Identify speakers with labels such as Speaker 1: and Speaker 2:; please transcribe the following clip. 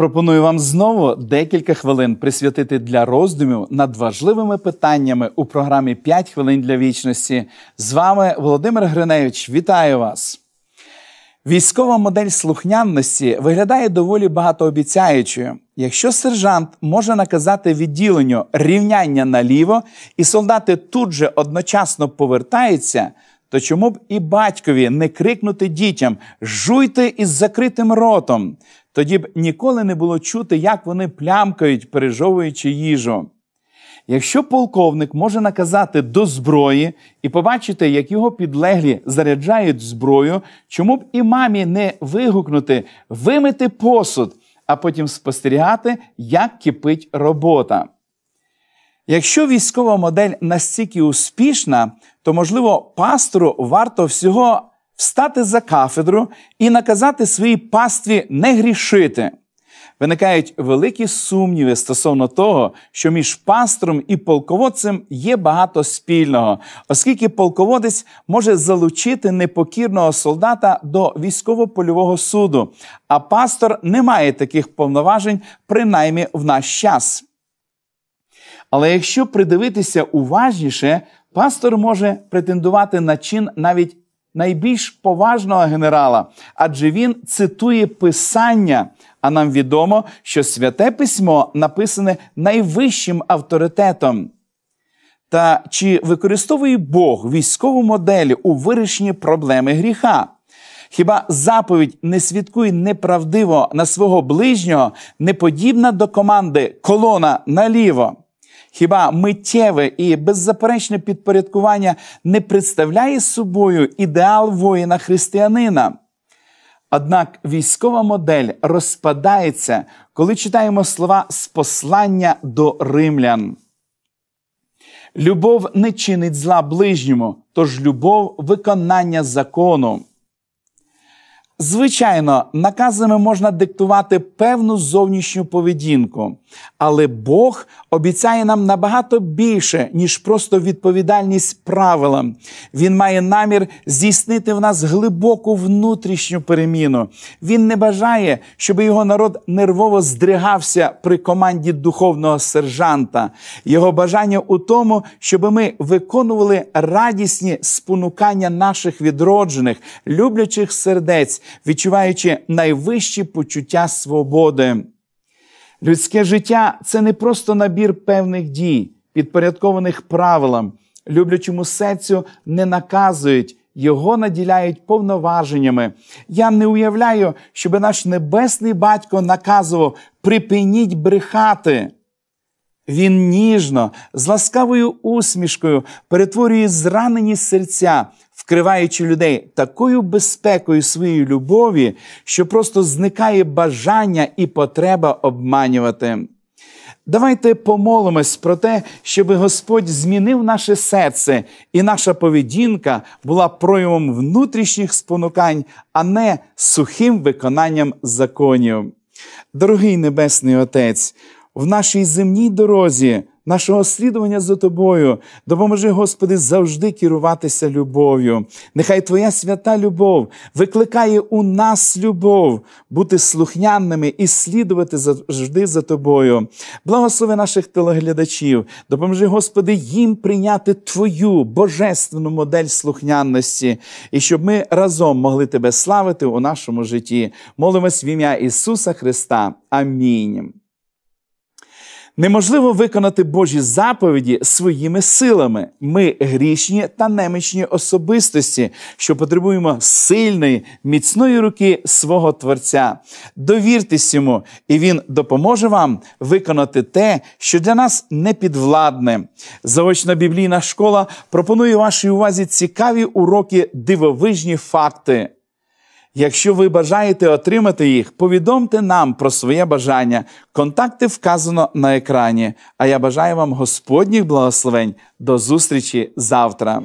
Speaker 1: Пропоную вам знову декілька хвилин присвятити для роздумів над важливими питаннями у програмі «5 хвилин для вічності. З вами Володимир Гриневич. Вітаю вас! Військова модель слухняності виглядає доволі багатообіцяючою. Якщо сержант може наказати відділенню рівняння наліво, і солдати тут же одночасно повертаються, то чому б і батькові не крикнути дітям жуйте із закритим ротом? Тоді б ніколи не було чути, як вони плямкають, пережовуючи їжу. Якщо полковник може наказати до зброї і побачити, як його підлеглі заряджають зброю, чому б і мамі не вигукнути, вимити посуд, а потім спостерігати, як кипить робота. Якщо військова модель настільки успішна, то, можливо, пастору варто всього встати за кафедру і наказати своїй пастві не грішити. Виникають великі сумніви стосовно того, що між пастором і полководцем є багато спільного, оскільки полководець може залучити непокірного солдата до військово-польового суду, а пастор не має таких повноважень, принаймні в наш час. Але якщо придивитися уважніше, пастор може претендувати на чин навіть найбільш поважного генерала, адже він цитує Писання. А нам відомо, що святе письмо написане найвищим авторитетом. Та чи використовує Бог військову модель у вирішенні проблеми гріха? Хіба заповідь не свідкує неправдиво на свого ближнього, не подібна до команди колона наліво? Хіба миттєве і беззаперечне підпорядкування не представляє собою ідеал воїна християнина? Однак військова модель розпадається, коли читаємо слова з послання до римлян. Любов не чинить зла ближньому, тож любов виконання закону. Звичайно, наказами можна диктувати певну зовнішню поведінку, але Бог обіцяє нам набагато більше, ніж просто відповідальність правилам. Він має намір здійснити в нас глибоку внутрішню переміну. Він не бажає, щоб його народ нервово здригався при команді духовного сержанта. Його бажання у тому, щоб ми виконували радісні спонукання наших відроджених, люблячих сердець відчуваючи найвищі почуття свободи. Людське життя це не просто набір певних дій, підпорядкованих правилам. Люблячому серцю не наказують, його наділяють повноваженнями. Я не уявляю, щоб наш небесний батько наказував припиніть брехати. Він ніжно, з ласкавою усмішкою перетворює зранені серця, вкриваючи людей такою безпекою своєї любові, що просто зникає бажання і потреба обманювати. Давайте помолимось про те, щоб Господь змінив наше серце, і наша поведінка була проявом внутрішніх спонукань, а не сухим виконанням законів. Дорогий Небесний Отець, в нашій земній дорозі нашого слідування за тобою. Допоможи, Господи, завжди керуватися любов'ю. Нехай Твоя свята любов викликає у нас любов, бути слухняними і слідувати завжди за тобою. Благослови наших телеглядачів, допоможи, Господи, їм прийняти Твою божественну модель слухняності, і щоб ми разом могли Тебе славити у нашому житті. Молимось в ім'я Ісуса Христа. Амінь. Неможливо виконати Божі заповіді своїми силами. Ми грішні та немічні особистості, що потребуємо сильної, міцної руки свого Творця. Довіртесь йому, і він допоможе вам виконати те, що для нас не підвладне. Заочна біблійна школа пропонує вашій увазі цікаві уроки дивовижні факти. Якщо ви бажаєте отримати їх, повідомте нам про своє бажання. Контакти вказано на екрані. А я бажаю вам Господніх благословень. До зустрічі завтра.